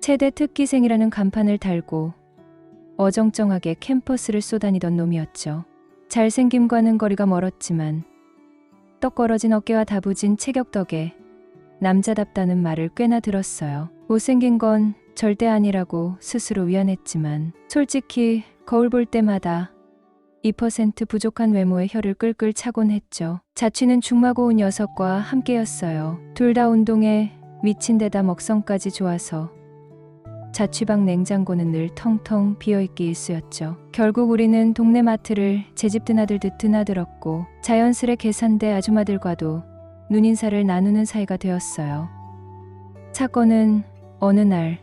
최대 특기생이라는 간판을 달고 어정쩡하게 캠퍼스를 쏘다니던 놈이었죠. 잘생김과는 거리가 멀었지만 떡걸어진 어깨와 다부진 체격 덕에 남자답다는 말을 꽤나 들었어요. 못생긴 건 절대 아니라고 스스로 위안했지만 솔직히 거울 볼 때마다 2% 부족한 외모에 혀를 끌끌 차곤 했죠. 자취는 중마고운 녀석과 함께였어요. 둘 다 운동에 미친 데다 먹성까지 좋아서 자취방 냉장고는 늘 텅텅 비어있기 일쑤였죠. 결국 우리는 동네 마트를 제 집 드나들듯 드나들었고 자연스레 계산대 아줌마들과도 눈인사를 나누는 사이가 되었어요. 사건은 어느 날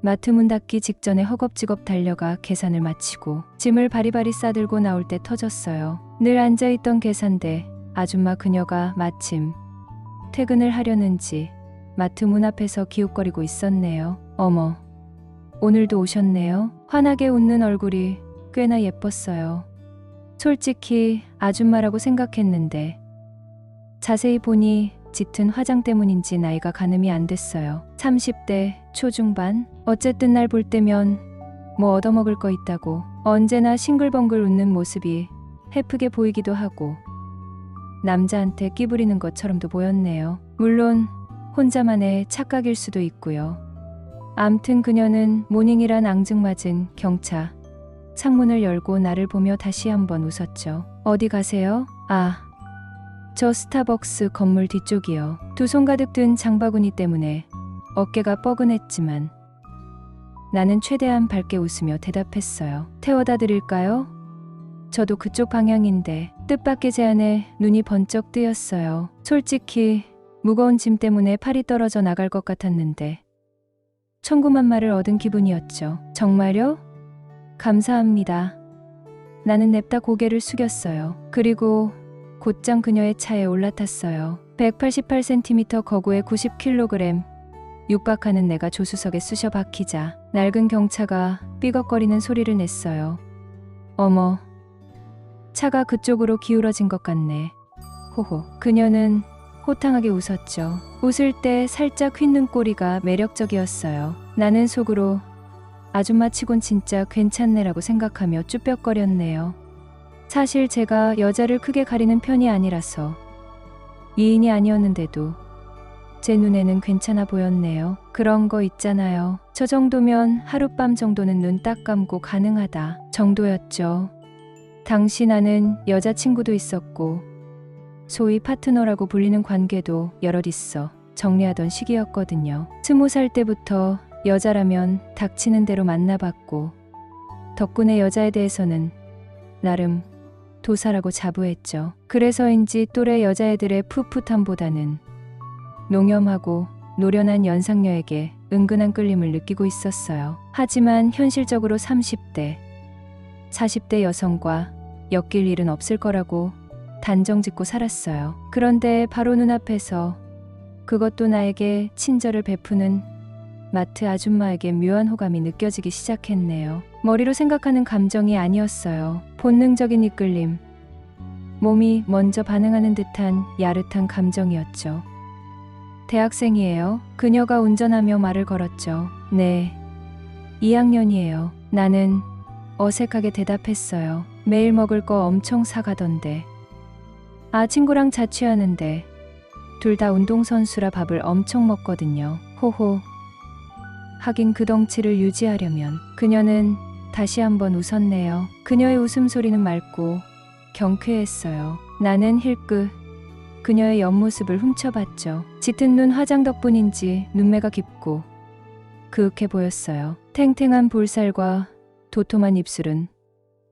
마트 문 닫기 직전에 허겁지겁 달려가 계산을 마치고 짐을 바리바리 싸들고 나올 때 터졌어요. 늘 앉아있던 계산대 아줌마 그녀가 마침 퇴근을 하려는지 마트 문 앞에서 기웃거리고 있었네요. 어머, 오늘도 오셨네요. 환하게 웃는 얼굴이 꽤나 예뻤어요. 솔직히 아줌마라고 생각했는데 자세히 보니 짙은 화장 때문인지 나이가 가늠이 안 됐어요. 30대 초중반? 어쨌든 날 볼 때면 뭐 얻어먹을 거 있다고 언제나 싱글벙글 웃는 모습이 해프게 보이기도 하고 남자한테 끼부리는 것처럼도 보였네요. 물론 혼자만의 착각일 수도 있고요. 암튼 그녀는 모닝이란 앙증맞은 경차 창문을 열고 나를 보며 다시 한번 웃었죠. 어디 가세요? 아, 저 스타벅스 건물 뒤쪽이요. 두 손 가득 든 장바구니 때문에 어깨가 뻐근했지만 나는 최대한 밝게 웃으며 대답했어요. 태워다 드릴까요? 저도 그쪽 방향인데 뜻밖의 제안에 눈이 번쩍 뜨였어요. 솔직히 무거운 짐 때문에 팔이 떨어져 나갈 것 같았는데 천구만마를 얻은 기분이었죠. 정말요? 감사합니다. 나는 냅다 고개를 숙였어요. 그리고 곧장 그녀의 차에 올라탔어요. 188cm 거구에 90kg 육박하는 내가 조수석에 쑤셔 박히자 낡은 경차가 삐걱거리는 소리를 냈어요. 어머, 차가 그쪽으로 기울어진 것 같네. 호호. 그녀는 호탕하게 웃었죠. 웃을 때 살짝 휜는 꼬리가 매력적이었어요. 나는 속으로 아줌마 치곤 진짜 괜찮네라고 생각하며 쭈뼛거렸네요. 사실 제가 여자를 크게 가리는 편이 아니라서 미인이 아니었는데도 제 눈에는 괜찮아 보였네요. 그런 거 있잖아요. 저 정도면 하룻밤 정도는 눈 딱 감고 가능하다 정도였죠. 당시 나는 여자친구도 있었고 소위 파트너라고 불리는 관계도 여럿 있어 정리하던 시기였거든요. 스무 살 때부터 여자라면 닥치는 대로 만나봤고 덕분에 여자에 대해서는 나름 도사라고 자부했죠. 그래서인지 또래 여자애들의 풋풋함보다는 농염하고 노련한 연상녀에게 은근한 끌림을 느끼고 있었어요. 하지만 현실적으로 30대, 40대 여성과 엮일 일은 없을 거라고 단정 짓고 살았어요. 그런데 바로 눈앞에서 그것도 나에게 친절을 베푸는 마트 아줌마에게 묘한 호감이 느껴지기 시작했네요. 머리로 생각하는 감정이 아니었어요. 본능적인 이끌림. 몸이 먼저 반응하는 듯한 야릇한 감정이었죠. 대학생이에요. 그녀가 운전하며 말을 걸었죠. 네. 2학년이에요. 나는 어색하게 대답했어요. 매일 먹을 거 엄청 사가던데. 아, 친구랑 자취하는데 둘 다 운동선수라 밥을 엄청 먹거든요. 호호. 하긴 그 덩치를 유지하려면 그녀는 다시 한번 웃었네요. 그녀의 웃음소리는 맑고 경쾌했어요. 나는 힐끗 그녀의 옆모습을 훔쳐봤죠. 짙은 눈 화장 덕분인지 눈매가 깊고 그윽해 보였어요. 탱탱한 볼살과 도톰한 입술은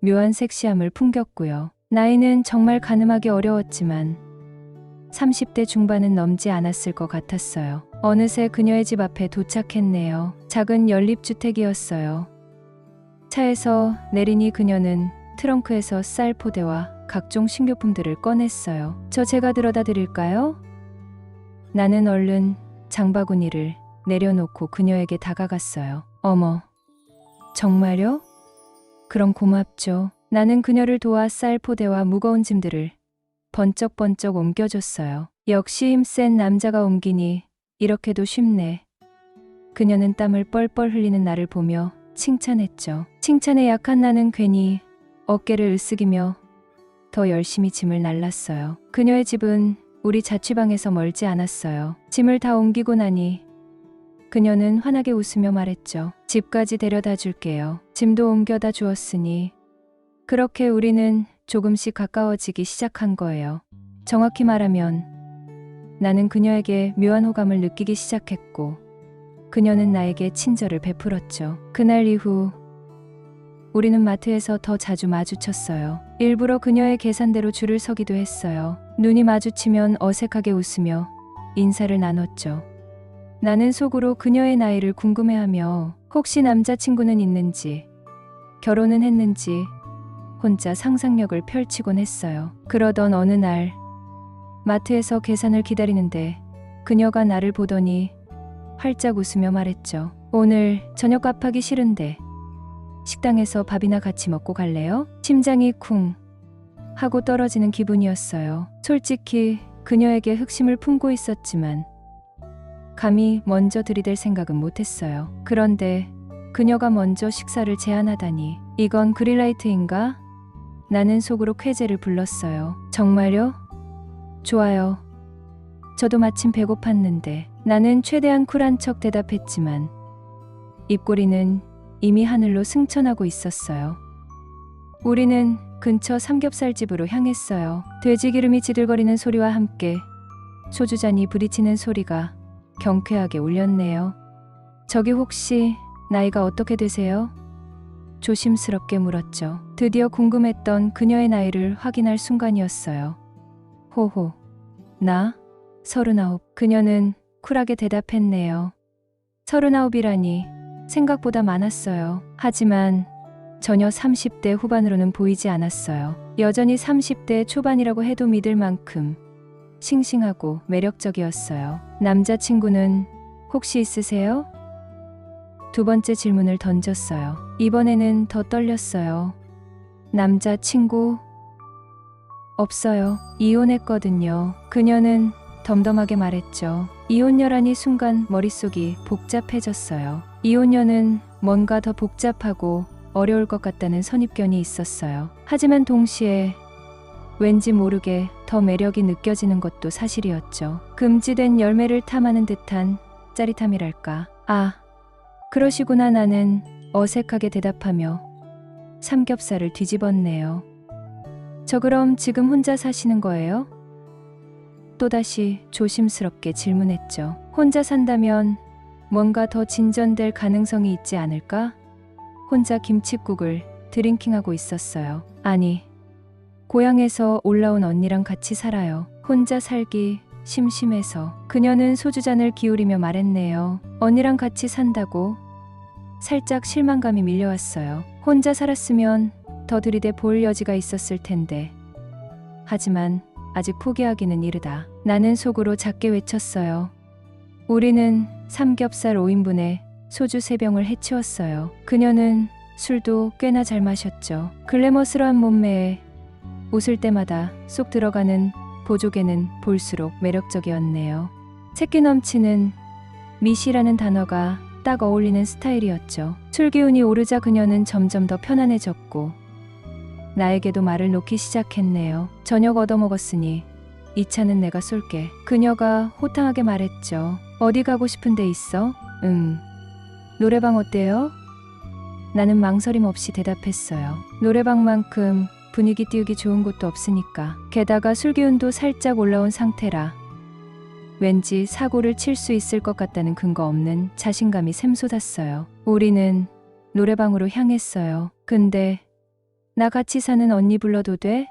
묘한 섹시함을 풍겼고요. 나이는 정말 가늠하기 어려웠지만 30대 중반은 넘지 않았을 것 같았어요. 어느새 그녀의 집 앞에 도착했네요. 작은 연립주택이었어요. 차에서 내리니 그녀는 트렁크에서 쌀 포대와 각종 식료품들을 꺼냈어요. 저 제가 들어다 드릴까요? 나는 얼른 장바구니를 내려놓고 그녀에게 다가갔어요. 어머, 정말요? 그럼 고맙죠. 나는 그녀를 도와 쌀 포대와 무거운 짐들을 번쩍번쩍 옮겨줬어요. 역시 힘센 남자가 옮기니 이렇게도 쉽네. 그녀는 땀을 뻘뻘 흘리는 나를 보며 칭찬했죠. 칭찬에 약한 나는 괜히 어깨를 으쓱이며 더 열심히 짐을 날랐어요. 그녀의 집은 우리 자취방에서 멀지 않았어요. 짐을 다 옮기고 나니 그녀는 환하게 웃으며 말했죠. 집까지 데려다 줄게요. 짐도 옮겨다 주었으니 그렇게 우리는 조금씩 가까워지기 시작한 거예요. 정확히 말하면 나는 그녀에게 묘한 호감을 느끼기 시작했고 그녀는 나에게 친절을 베풀었죠. 그날 이후 우리는 마트에서 더 자주 마주쳤어요. 일부러 그녀의 계산대로 줄을 서기도 했어요. 눈이 마주치면 어색하게 웃으며 인사를 나눴죠. 나는 속으로 그녀의 나이를 궁금해하며 혹시 남자친구는 있는지, 결혼은 했는지 혼자 상상력을 펼치곤 했어요. 그러던 어느 날 마트에서 계산을 기다리는데 그녀가 나를 보더니 활짝 웃으며 말했죠. 오늘 저녁 밥하기 싫은데 식당에서 밥이나 같이 먹고 갈래요? 심장이 쿵 하고 떨어지는 기분이었어요. 솔직히 그녀에게 흑심을 품고 있었지만 감히 먼저 들이댈 생각은 못했어요. 그런데 그녀가 먼저 식사를 제안하다니 이건 그릴라이트인가? 나는 속으로 쾌재를 불렀어요. 정말요? 좋아요. 저도 마침 배고팠는데 나는 최대한 쿨한 척 대답했지만 입꼬리는 이미 하늘로 승천하고 있었어요. 우리는 근처 삼겹살집으로 향했어요. 돼지 기름이 지들거리는 소리와 함께 소주잔이 부딪히는 소리가 경쾌하게 울렸네요. 저기 혹시 나이가 어떻게 되세요? 조심스럽게 물었죠. 드디어 궁금했던 그녀의 나이를 확인할 순간이었어요. 호호. 나? 서른아홉. 그녀는 쿨하게 대답했네요. 서른아홉이라니 생각보다 많았어요. 하지만 전혀 30대 후반으로는 보이지 않았어요. 여전히 30대 초반이라고 해도 믿을 만큼 싱싱하고 매력적이었어요. 남자친구는 혹시 있으세요? 두 번째 질문을 던졌어요. 이번에는 더 떨렸어요. 남자 친구? 없어요. 이혼했거든요. 그녀는 덤덤하게 말했죠. 이혼녀라니 순간 머릿속이 복잡해졌어요. 이혼녀는 뭔가 더 복잡하고 어려울 것 같다는 선입견이 있었어요. 하지만 동시에 왠지 모르게 더 매력이 느껴지는 것도 사실이었죠. 금지된 열매를 탐하는 듯한 짜릿함이랄까. 아, 그러시구나 나는 어색하게 대답하며 삼겹살을 뒤집었네요. 저 그럼 지금 혼자 사시는 거예요? 또다시 조심스럽게 질문했죠. 혼자 산다면 뭔가 더 진전될 가능성이 있지 않을까? 혼자 김칫국을 드링킹하고 있었어요. 아니, 고향에서 올라온 언니랑 같이 살아요. 혼자 살기 심심해서 그녀는 소주잔을 기울이며 말했네요. 언니랑 같이 산다고 살짝 실망감이 밀려왔어요. 혼자 살았으면 더 들이대 볼 여지가 있었을 텐데. 하지만 아직 포기하기는 이르다. 나는 속으로 작게 외쳤어요. 우리는 삼겹살 5인분에 소주 3병을 해치웠어요. 그녀는 술도 꽤나 잘 마셨죠. 글래머스러한 몸매에 웃을 때마다 쏙 들어가는 보조개는 볼수록 매력적이었네요. 새끼 넘치는 미시라는 단어가 딱 어울리는 스타일이었죠. 술 기운이 오르자 그녀는 점점 더 편안해졌고 나에게도 말을 놓기 시작했네요. 저녁 얻어먹었으니 이 차는 내가 쏠게. 그녀가 호탕하게 말했죠. 어디 가고 싶은 데 있어? 응. 노래방 어때요? 나는 망설임 없이 대답했어요. 노래방만큼 분위기 띄우기 좋은 곳도 없으니까. 게다가 술 기운도 살짝 올라온 상태라 왠지 사고를 칠 수 있을 것 같다는 근거 없는 자신감이 샘솟았어요. 우리는 노래방으로 향했어요. 근데 나 같이 사는 언니 불러도 돼?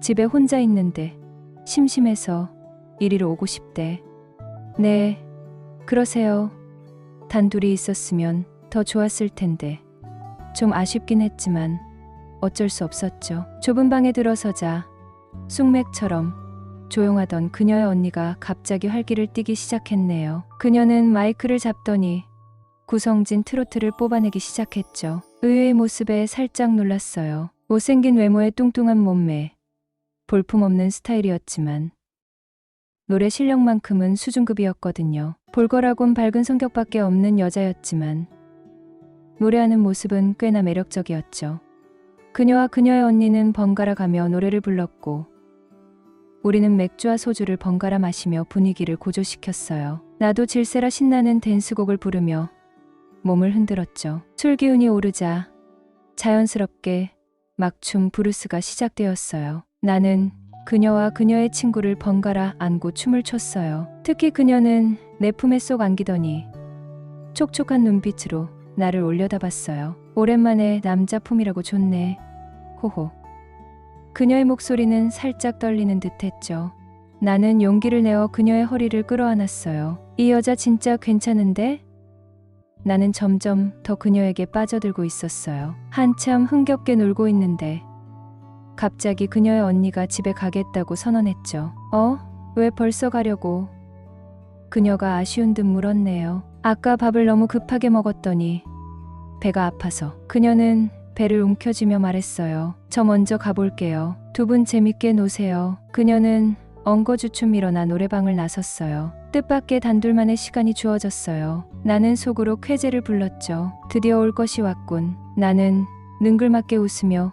집에 혼자 있는데 심심해서 이리로 오고 싶대. 네, 그러세요. 단둘이 있었으면 더 좋았을 텐데. 좀 아쉽긴 했지만 어쩔 수 없었죠. 좁은 방에 들어서자 쑥맥처럼 조용하던 그녀의 언니가 갑자기 활기를 띠기 시작했네요. 그녀는 마이크를 잡더니 구성진 트로트를 뽑아내기 시작했죠. 의외의 모습에 살짝 놀랐어요. 못생긴 외모에 뚱뚱한 몸매, 볼품없는 스타일이었지만 노래 실력만큼은 수준급이었거든요. 볼거라곤 밝은 성격밖에 없는 여자였지만 노래하는 모습은 꽤나 매력적이었죠. 그녀와 그녀의 언니는 번갈아 가며 노래를 불렀고 우리는 맥주와 소주를 번갈아 마시며 분위기를 고조시켰어요. 나도 질세라 신나는 댄스곡을 부르며 몸을 흔들었죠. 술 기운이 오르자 자연스럽게 막춤 브루스가 시작되었어요. 나는 그녀와 그녀의 친구를 번갈아 안고 춤을 췄어요. 특히 그녀는 내 품에 쏙 안기더니 촉촉한 눈빛으로 나를 올려다봤어요. 오랜만에 남자 품이라고 좋네. 호호. 그녀의 목소리는 살짝 떨리는 듯 했죠. 나는 용기를 내어 그녀의 허리를 끌어안았어요. 이 여자 진짜 괜찮은데? 나는 점점 더 그녀에게 빠져들고 있었어요. 한참 흥겹게 놀고 있는데 갑자기 그녀의 언니가 집에 가겠다고 선언했죠. 어? 왜 벌써 가려고? 그녀가 아쉬운 듯 물었네요. 아까 밥을 너무 급하게 먹었더니 배가 아파서 그녀는 배를 움켜쥐며 말했어요. 저 먼저 가볼게요. 두 분 재밌게 노세요. 그녀는 엉거주춤 일어나 노래방을 나섰어요. 뜻밖의 단둘만의 시간이 주어졌어요. 나는 속으로 쾌재를 불렀죠. 드디어 올 것이 왔군. 나는 능글맞게 웃으며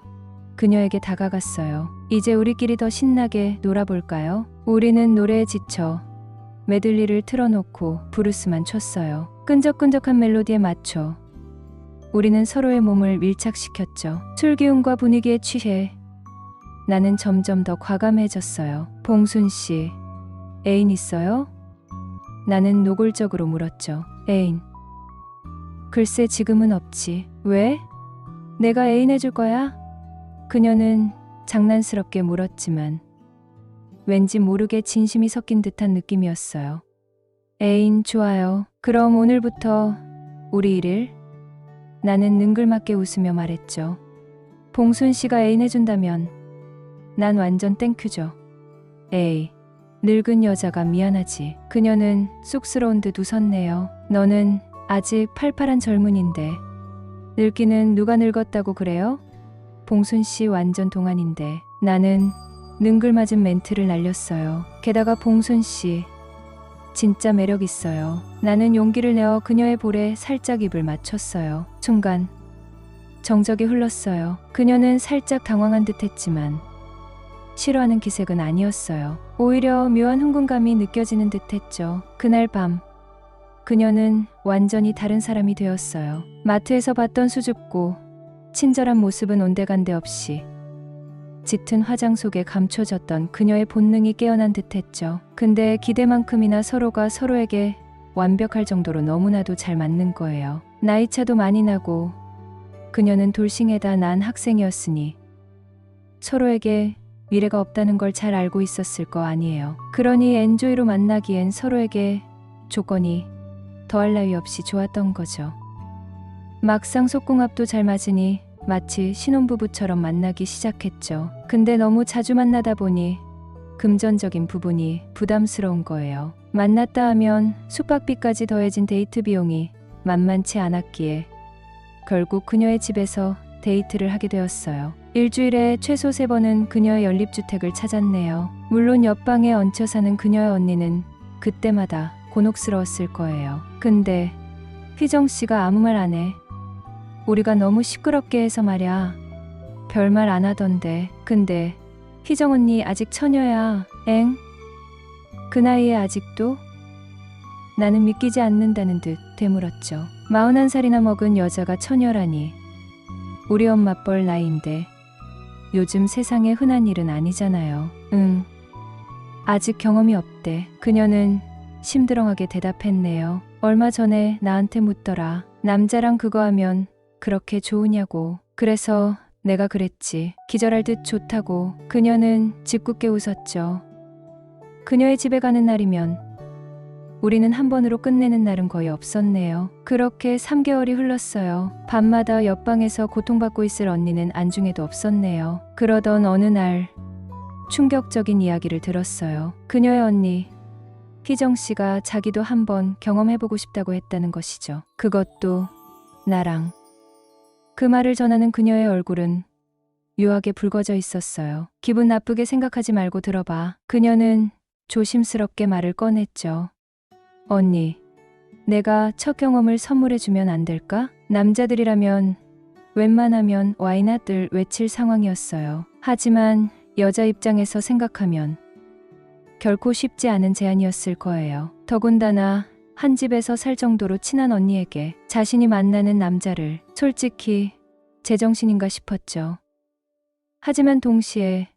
그녀에게 다가갔어요. 이제 우리끼리 더 신나게 놀아볼까요? 우리는 노래에 지쳐 메들리를 틀어놓고 브루스만 췄어요. 끈적끈적한 멜로디에 맞춰 우리는 서로의 몸을 밀착시켰죠. 술 기운과 분위기에 취해 나는 점점 더 과감해졌어요. 봉순 씨, 애인 있어요? 나는 노골적으로 물었죠. 애인. 글쎄 지금은 없지. 왜? 내가 애인 해줄 거야? 그녀는 장난스럽게 물었지만 왠지 모르게 진심이 섞인 듯한 느낌이었어요. 애인 좋아요. 그럼 오늘부터 우리 일일? 나는 능글맞게 웃으며 말했죠. 봉순 씨가 애인 해준다면 난 완전 땡큐죠. 에이, 늙은 여자가 미안하지. 그녀는 쑥스러운 듯 웃었네요. 너는 아직 팔팔한 젊은인데 늙기는 누가 늙었다고 그래요? 봉순 씨 완전 동안인데 나는 능글맞은 멘트를 날렸어요. 게다가 봉순 씨 진짜 매력 있어요. 나는 용기를 내어 그녀의 볼에 살짝 입을 맞췄어요. 순간 정적이 흘렀어요. 그녀는 살짝 당황한 듯했지만 싫어하는 기색은 아니었어요. 오히려 묘한 흥분감이 느껴지는 듯했죠. 그날 밤 그녀는 완전히 다른 사람이 되었어요. 마트에서 봤던 수줍고 친절한 모습은 온데간데 없이 짙은 화장 속에 감춰졌던 그녀의 본능이 깨어난 듯했죠. 근데 기대만큼이나 서로가 서로에게 완벽할 정도로 너무나도 잘 맞는 거예요. 나이 차도 많이 나고 그녀는 돌싱에다 난 학생이었으니 서로에게 미래가 없다는 걸 잘 알고 있었을 거 아니에요. 그러니 엔조이로 만나기엔 서로에게 조건이 더할 나위 없이 좋았던 거죠. 막상 속궁합도 잘 맞으니 마치 신혼부부처럼 만나기 시작했죠. 근데 너무 자주 만나다 보니 금전적인 부분이 부담스러운 거예요. 만났다 하면 숙박비까지 더해진 데이트 비용이 만만치 않았기에 결국 그녀의 집에서 데이트를 하게 되었어요. 일주일에 최소 세 번은 그녀의 연립주택을 찾았네요. 물론 옆방에 얹혀 사는 그녀의 언니는 그때마다 곤혹스러웠을 거예요. 근데 휘정 씨가 아무 말 안 해. 우리가 너무 시끄럽게 해서 말야. 별말 안 하던데. 근데 휘정 언니 아직 처녀야. 엥? 그 나이에 아직도? 나는 믿기지 않는다는 듯 되물었죠. 마흔한 살이나 먹은 여자가 처녀라니. 우리 엄마 뻘 나이인데 요즘 세상에 흔한 일은 아니잖아요. 응. 아직 경험이 없대. 그녀는 심드렁하게 대답했네요. 얼마 전에 나한테 묻더라. 남자랑 그거 하면 그렇게 좋으냐고. 그래서 내가 그랬지. 기절할 듯 좋다고. 그녀는 짓궂게 웃었죠. 그녀의 집에 가는 날이면 우리는 한 번으로 끝내는 날은 거의 없었네요. 그렇게 3개월이 흘렀어요. 밤마다 옆방에서 고통받고 있을 언니는 안중에도 없었네요. 그러던 어느 날 충격적인 이야기를 들었어요. 그녀의 언니 희정 씨가 자기도 한번 경험해보고 싶다고 했다는 것이죠. 그것도 나랑. 그 말을 전하는 그녀의 얼굴은 묘하게 붉어져 있었어요. 기분 나쁘게 생각하지 말고 들어봐. 그녀는 조심스럽게 말을 꺼냈죠. 언니, 내가 첫 경험을 선물해주면 안 될까? 남자들이라면 웬만하면 와이낫들 외칠 상황이었어요. 하지만 여자 입장에서 생각하면 결코 쉽지 않은 제안이었을 거예요. 더군다나 한 집에서 살 정도로 친한 언니에게 자신이 만나는 남자를 솔직히 제정신인가 싶었죠. 하지만 동시에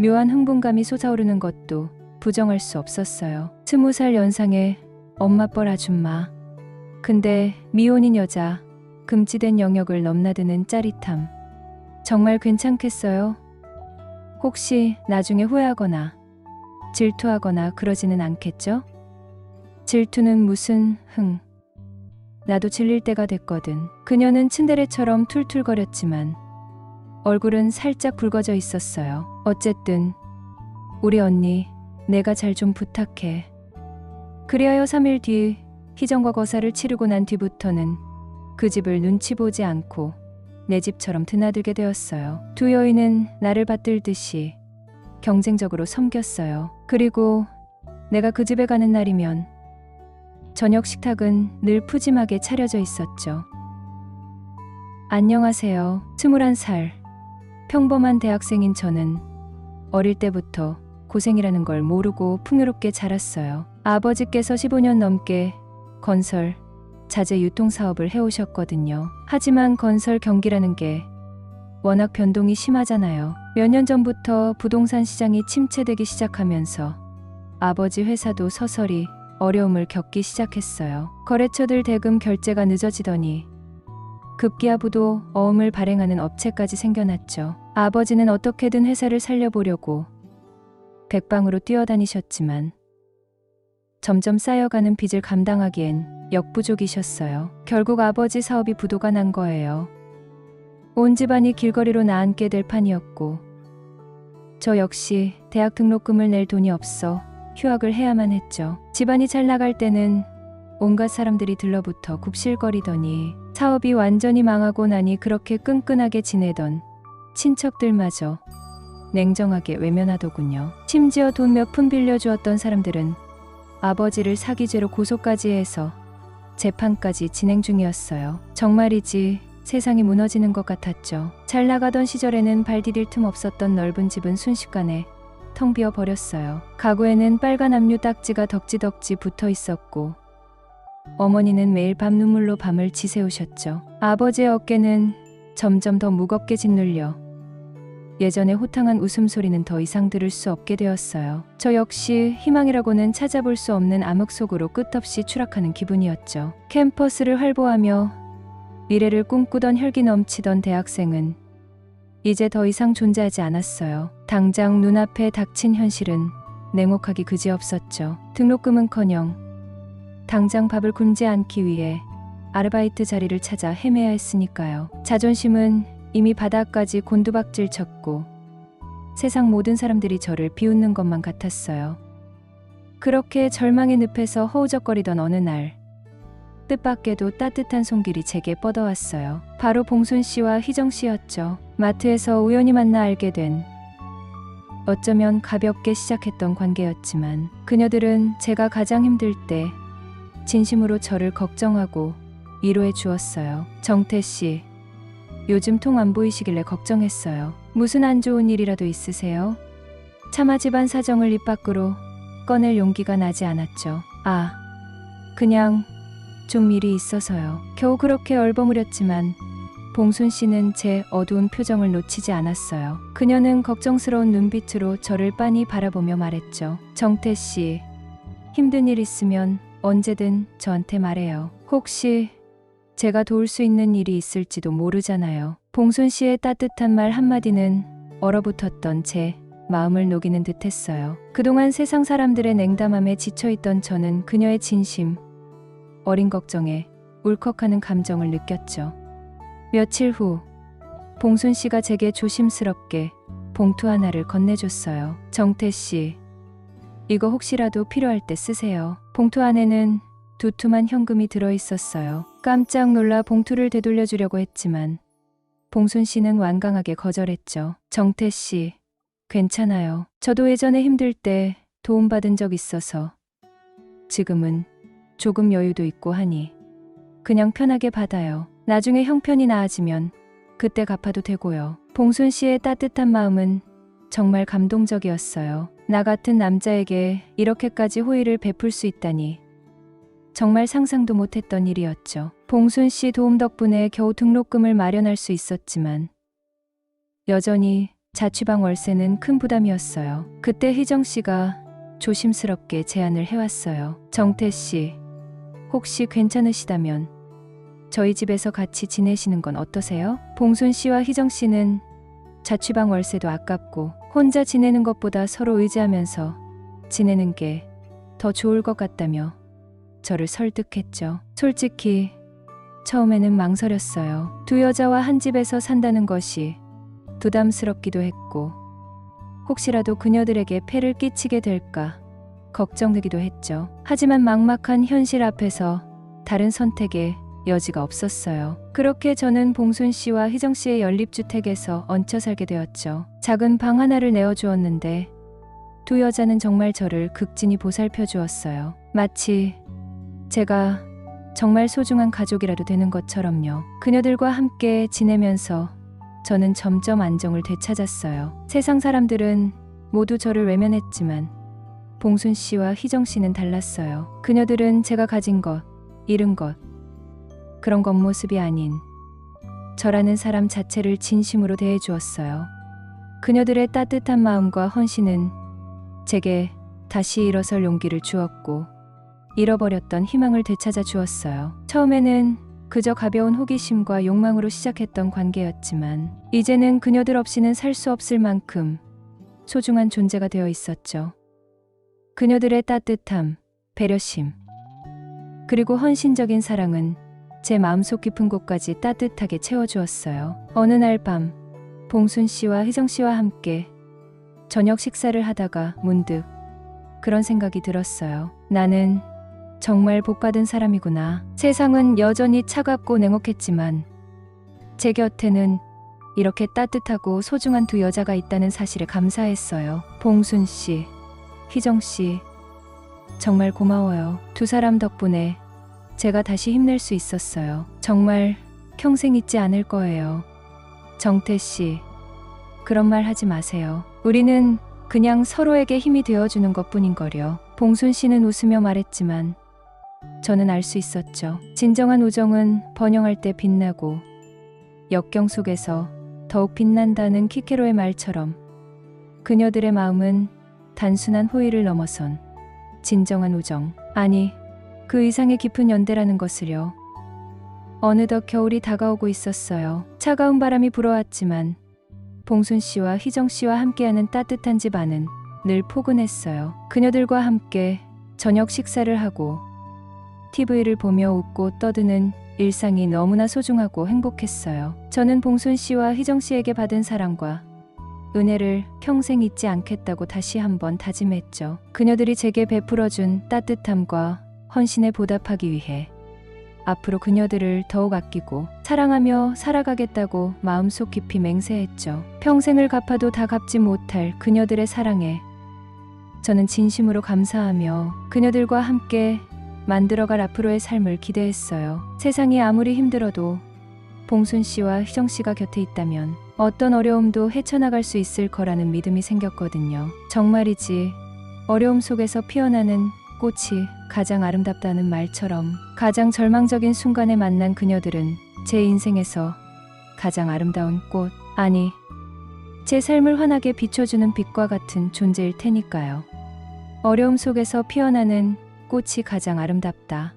묘한 흥분감이 솟아오르는 것도 부정할 수 없었어요. 스무 살 연상의 엄마뻘 아줌마. 근데 미혼인 여자, 금지된 영역을 넘나드는 짜릿함. 정말 괜찮겠어요? 혹시 나중에 후회하거나 질투하거나 그러지는 않겠죠? 질투는 무슨 흥. 나도 질릴 때가 됐거든. 그녀는 츤데레처럼 툴툴거렸지만 얼굴은 살짝 붉어져 있었어요. 어쨌든 우리 언니 내가 잘 좀 부탁해. 그리하여 3일 뒤 희정과 거사를 치르고 난 뒤부터는 그 집을 눈치 보지 않고 내 집처럼 드나들게 되었어요. 두 여인은 나를 받들듯이 경쟁적으로 섬겼어요. 그리고 내가 그 집에 가는 날이면 저녁 식탁은 늘 푸짐하게 차려져 있었죠. 안녕하세요. 21살. 평범한 대학생인 저는 어릴 때부터 고생이라는 걸 모르고 풍요롭게 자랐어요. 아버지께서 15년 넘게 건설, 자재 유통 사업을 해오셨거든요. 하지만 건설 경기라는 게 워낙 변동이 심하잖아요. 몇 년 전부터 부동산 시장이 침체되기 시작하면서 아버지 회사도 서서히 어려움을 겪기 시작했어요. 거래처들 대금 결제가 늦어지더니 급기야 부도 어음을 발행하는 업체까지 생겨났죠. 아버지는 어떻게든 회사를 살려보려고 백방으로 뛰어다니셨지만 점점 쌓여가는 빚을 감당하기엔 역부족이셨어요. 결국 아버지 사업이 부도가 난 거예요. 온 집안이 길거리로 나앉게 될 판이었고 저 역시 대학 등록금을 낼 돈이 없어 휴학을 해야만 했죠. 집안이 잘 나갈 때는 온갖 사람들이 들러붙어 굽실거리더니 사업이 완전히 망하고 나니 그렇게 끈끈하게 지내던 친척들마저 냉정하게 외면하더군요. 심지어 돈 몇 푼 빌려주었던 사람들은 아버지를 사기죄로 고소까지 해서 재판까지 진행 중이었어요. 정말이지 세상이 무너지는 것 같았죠. 잘 나가던 시절에는 발 디딜 틈 없었던 넓은 집은 순식간에 텅 비어 버렸어요. 가구에는 빨간 압류 딱지가 덕지덕지 붙어 있었고 어머니는 매일 밤 눈물로 밤을 지새우셨죠. 아버지의 어깨는 점점 더 무겁게 짓눌려 예전의 호탕한 웃음소리는 더 이상 들을 수 없게 되었어요. 저 역시 희망이라고는 찾아볼 수 없는 암흑 속으로 끝없이 추락하는 기분이었죠. 캠퍼스를 활보하며 미래를 꿈꾸던 혈기 넘치던 대학생은 이제 더 이상 존재하지 않았어요. 당장 눈앞에 닥친 현실은 냉혹하기 그지없었죠. 등록금은커녕 당장 밥을 굶지 않기 위해 아르바이트 자리를 찾아 헤매야 했으니까요. 자존심은 이미 바닥까지 곤두박질 쳤고 세상 모든 사람들이 저를 비웃는 것만 같았어요. 그렇게 절망의 늪에서 허우적거리던 어느 날 뜻밖에도 따뜻한 손길이 제게 뻗어왔어요. 바로 봉순 씨와 희정 씨였죠. 마트에서 우연히 만나 알게 된 어쩌면 가볍게 시작했던 관계였지만 그녀들은 제가 가장 힘들 때 진심으로 저를 걱정하고 위로해 주었어요. 정태 씨, 요즘 통 안 보이시길래 걱정했어요. 무슨 안 좋은 일이라도 있으세요? 차마 집안 사정을 입 밖으로 꺼낼 용기가 나지 않았죠. 아, 그냥 좀 일이 있어서요. 겨우 그렇게 얼버무렸지만 봉순 씨는 제 어두운 표정을 놓치지 않았어요. 그녀는 걱정스러운 눈빛으로 저를 빤히 바라보며 말했죠. 정태 씨, 힘든 일 있으면 언제든 저한테 말해요. 혹시 제가 도울 수 있는 일이 있을지도 모르잖아요. 봉순 씨의 따뜻한 말 한마디는 얼어붙었던 제 마음을 녹이는 듯 했어요. 그동안 세상 사람들의 냉담함에 지쳐있던 저는 그녀의 진심, 어린 걱정에 울컥하는 감정을 느꼈죠. 며칠 후, 봉순 씨가 제게 조심스럽게 봉투 하나를 건네줬어요. 정태 씨, 이거 혹시라도 필요할 때 쓰세요. 봉투 안에는 두툼한 현금이 들어 있었어요. 깜짝 놀라 봉투를 되돌려 주려고 했지만 봉순 씨는 완강하게 거절했죠. 정태 씨, 괜찮아요. 저도 예전에 힘들 때 도움받은 적 있어서 지금은 조금 여유도 있고 하니 그냥 편하게 받아요. 나중에 형편이 나아지면 그때 갚아도 되고요. 봉순 씨의 따뜻한 마음은 정말 감동적이었어요. 나 같은 남자에게 이렇게까지 호의를 베풀 수 있다니 정말 상상도 못했던 일이었죠. 봉순 씨 도움 덕분에 겨우 등록금을 마련할 수 있었지만 여전히 자취방 월세는 큰 부담이었어요. 그때 희정 씨가 조심스럽게 제안을 해왔어요. 정태 씨, 혹시 괜찮으시다면 저희 집에서 같이 지내시는 건 어떠세요? 봉순 씨와 희정 씨는 자취방 월세도 아깝고 혼자 지내는 것보다 서로 의지하면서 지내는 게 더 좋을 것 같다며 저를 설득했죠. 솔직히 처음에는 망설였어요. 두 여자와 한 집에서 산다는 것이 부담스럽기도 했고 혹시라도 그녀들에게 폐를 끼치게 될까 걱정되기도 했죠. 하지만 막막한 현실 앞에서 다른 선택에 여지가 없었어요. 그렇게 저는 봉순 씨와 희정 씨의 연립주택에서 얹혀 살게 되었죠. 작은 방 하나를 내어주었는데 두 여자는 정말 저를 극진히 보살펴 주었어요. 마치 제가 정말 소중한 가족이라도 되는 것처럼요. 그녀들과 함께 지내면서 저는 점점 안정을 되찾았어요. 세상 사람들은 모두 저를 외면했지만 봉순 씨와 희정 씨는 달랐어요. 그녀들은 제가 가진 것, 잃은 것, 그런 겉모습이 아닌 저라는 사람 자체를 진심으로 대해 주었어요. 그녀들의 따뜻한 마음과 헌신은 제게 다시 일어설 용기를 주었고 잃어버렸던 희망을 되찾아 주었어요. 처음에는 그저 가벼운 호기심과 욕망으로 시작했던 관계였지만 이제는 그녀들 없이는 살 수 없을 만큼 소중한 존재가 되어 있었죠. 그녀들의 따뜻함, 배려심, 그리고 헌신적인 사랑은 제 마음속 깊은 곳까지 따뜻하게 채워주었어요. 어느 날 밤, 봉순 씨와 희정 씨와 함께 저녁 식사를 하다가 문득 그런 생각이 들었어요. 나는 정말 복받은 사람이구나. 세상은 여전히 차갑고 냉혹했지만 제 곁에는 이렇게 따뜻하고 소중한 두 여자가 있다는 사실에 감사했어요. 봉순 씨, 희정 씨, 정말 고마워요. 두 사람 덕분에 제가 다시 힘낼 수 있었어요. 정말 평생 잊지 않을 거예요. 정태 씨, 그런 말 하지 마세요. 우리는 그냥 서로에게 힘이 되어주는 것 뿐인 거려. 봉순 씨는 웃으며 말했지만 저는 알 수 있었죠. 진정한 우정은 번영할 때 빛나고 역경 속에서 더욱 빛난다는 키케로의 말처럼 그녀들의 마음은 단순한 호의를 넘어선 진정한 우정, 아니 그 이상의 깊은 연대라는 것을요. 어느덧 겨울이 다가오고 있었어요. 차가운 바람이 불어왔지만 봉순 씨와 희정 씨와 함께하는 따뜻한 집 안은 늘 포근했어요. 그녀들과 함께 저녁 식사를 하고 TV를 보며 웃고 떠드는 일상이 너무나 소중하고 행복했어요. 저는 봉순 씨와 희정 씨에게 받은 사랑과 은혜를 평생 잊지 않겠다고 다시 한번 다짐했죠. 그녀들이 제게 베풀어준 따뜻함과 헌신에 보답하기 위해 앞으로 그녀들을 더욱 아끼고 사랑하며 살아가겠다고 마음속 깊이 맹세했죠. 평생을 갚아도 다 갚지 못할 그녀들의 사랑에 저는 진심으로 감사하며 그녀들과 함께 만들어갈 앞으로의 삶을 기대했어요. 세상이 아무리 힘들어도 봉순 씨와 희정 씨가 곁에 있다면 어떤 어려움도 헤쳐나갈 수 있을 거라는 믿음이 생겼거든요. 정말이지 어려움 속에서 피어나는 꽃이 가장 아름답다는 말처럼 가장 절망적인 순간에 만난 그녀들은 제 인생에서 가장 아름다운 꽃, 아니, 제 삶을 환하게 비춰주는 빛과 같은 존재일 테니까요. 어려움 속에서 피어나는 꽃이 가장 아름답다.